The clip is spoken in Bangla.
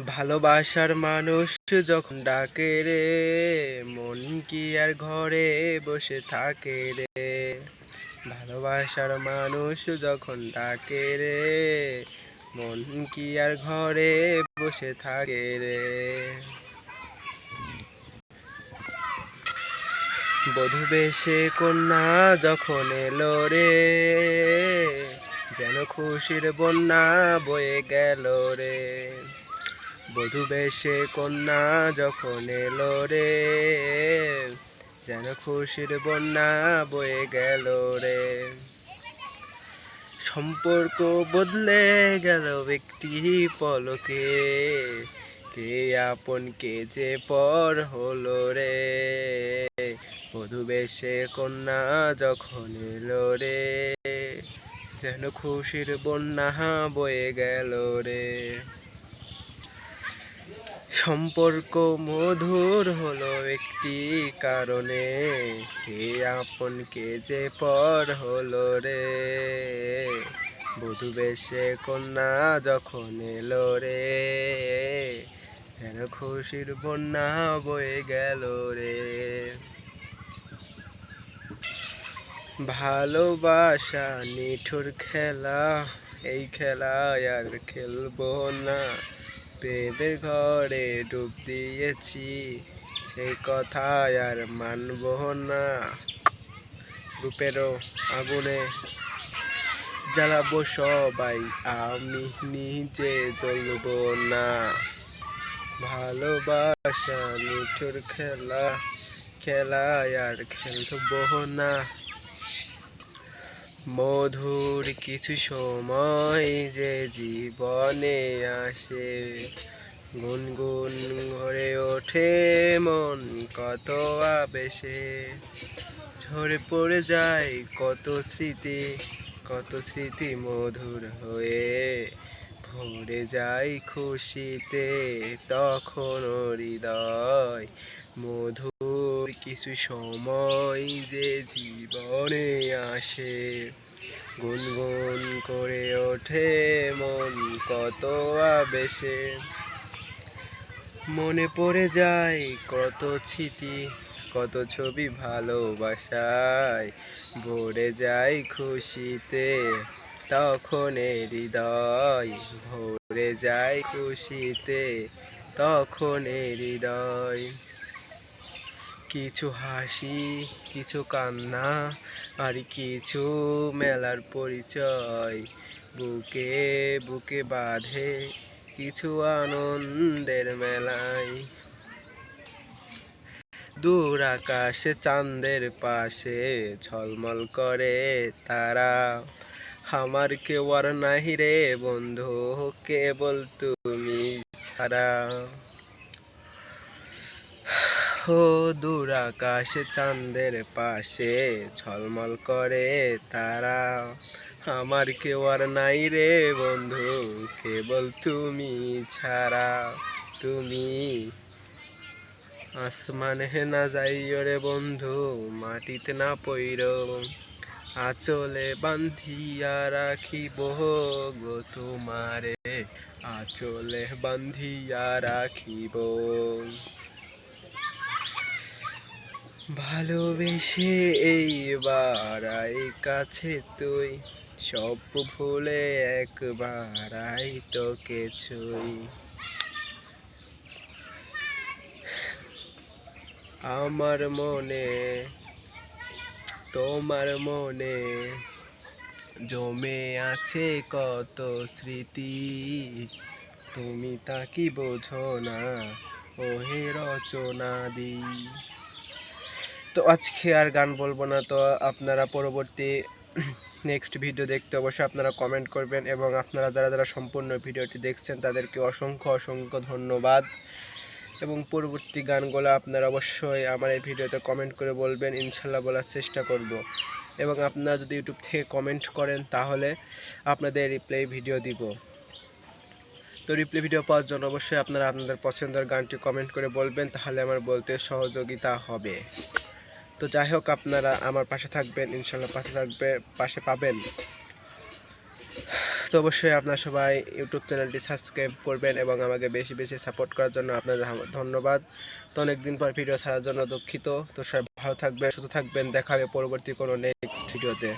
ভালোবাসার মানুষ যখন ডাকে রে, মন কি আর ঘরে বসে থাকে রে? ভালোবাসার মানুষ যখন ডাকে রে, মন কি আর ঘরে বসে থাকে রে? বধূ বেশে কন্যা যখন এলো রে, যেন খুশির বন্যা বয়ে গেল রে। বধূ বেশে কন্যা যখন এলো রে, যেন খুশির বন্যা বয়ে গেল রে। সম্পর্ক বদলে গেল একটি পলকে, কে আপন কে যে পর হলো রে। বধূ বেশে কন্যা যখন এলো রে, যেন খুশির বন্যা বয়ে গেল রে। সম্পর্ক মধুর হলো একটি কারণে। কে আপন কে যে পর হলো রে? বধূ বেশে কন্যা যখন এলো রে। যেন খুশির বন্যা বয়ে গেল রে। ভালোবাসা, নিঠুর খেলা, এই খেলায় আর খেলব না। প্রেমের ঘরে ডুব দিয়েছি সেই কথা আর মানব না। রূপেরও আগুনে জ্বালাবো সবাই, আমি নিজে জ্বলব না। ভালোবাসা নিঠুর খেলা, খেলায় আর খেলব না। মধুর কিছু সময় যে জীবনে আসে। গুনগুন ঘরে ওঠে মন কত আবেশে। ঝরে পড়ে যায় কত স্মৃতি কত স্মৃতি মধুর হয়ে। ভরে যায় খুশিতে তখন হৃদয় মধুর কিছু সময় যে জীবনে আসে। গুনগুন করে ওঠে মন কত আবেশে। মনে পড়ে যায় কত স্মৃতি, কত ছবি ভালোবাসায়। ভরে যায় খুশিতে, তখন হৃদয়। ভরে যায় খুশিতে, তখন হৃদয়। কিছু হাসি, কিছু কান্না আর কিছু মেলার পরিচয়। বুকে বুকে বাঁধে কিছু আনন্দের মেলায়। দূর আকাশে চাঁদের পাশে ঝলমল করে তারা। আমার কেউ আর নাহি রে বন্ধু, কেবল তুমি ছাড়া। দূর আকাশে চাঁদের পাশে ঝলমল করে তারা। আমার কেউ আর নাই রে বন্ধু, কেবল তুমি ছাড়া। তুমি আসমানে না যাইও রে বন্ধু, মাটিতে না পইর। আচলে বান্ধিয়া রাখিব গো তোমারে, আচলে বান্ধিয়া রাখিব। ভালোবেসে এইবার কাছে তুই সব ভুলে একবার আই তোকে ছুই। আমার মনে, তোমার মনে জমে আছে কত স্মৃতি, তুমি তা কি বোঝো না? ওহে রচনা দি। তো আজকে আর গান বলব না, তো আপনারা পরবর্তী নেক্সট ভিডিও দেখতে অবশ্যই আপনারা কমেন্ট করবেন এবং আপনারা যারা যারা সম্পূর্ণ ভিডিওটি দেখছেন তাদেরকে অসংখ্য অসংখ্য ধন্যবাদ। এবং পরবর্তী গানগুলো আপনারা অবশ্যই আমার এই ভিডিওতে কমেন্ট করে বলবেন, ইনশাল্লাহ বলার চেষ্টা করব। এবং আপনারা যদি ইউটিউব থেকে কমেন্ট করেন তাহলে আপনাদের রিপ্লাই ভিডিও দিব। তো রিপ্লে ভিডিও পাওয়ার জন্য অবশ্যই আপনারা আপনাদের পছন্দের গানটি কমেন্ট করে বলবেন, তাহলে আমার বলতে সহযোগিতা হবে। তো যাই হোক, আপনারা আমার পাশে থাকবেন, ইনশাল্লাহ পাশে থাকবে, পাশে পাবেন। তো অবশ্যই আপনার সবাই ইউটিউব চ্যানেলটি সাবস্ক্রাইব করবেন এবং আমাকে বেশি বেশি সাপোর্ট করার জন্য আপনাদের ধন্যবাদ। তো অনেকদিন পর ভিডিও ছাড়ার জন্য দুঃখিত। তো সবাই ভালো থাকবেন, সুস্থ থাকবেন। দেখা হবে পরবর্তী কোনো নেক্সট ভিডিওতে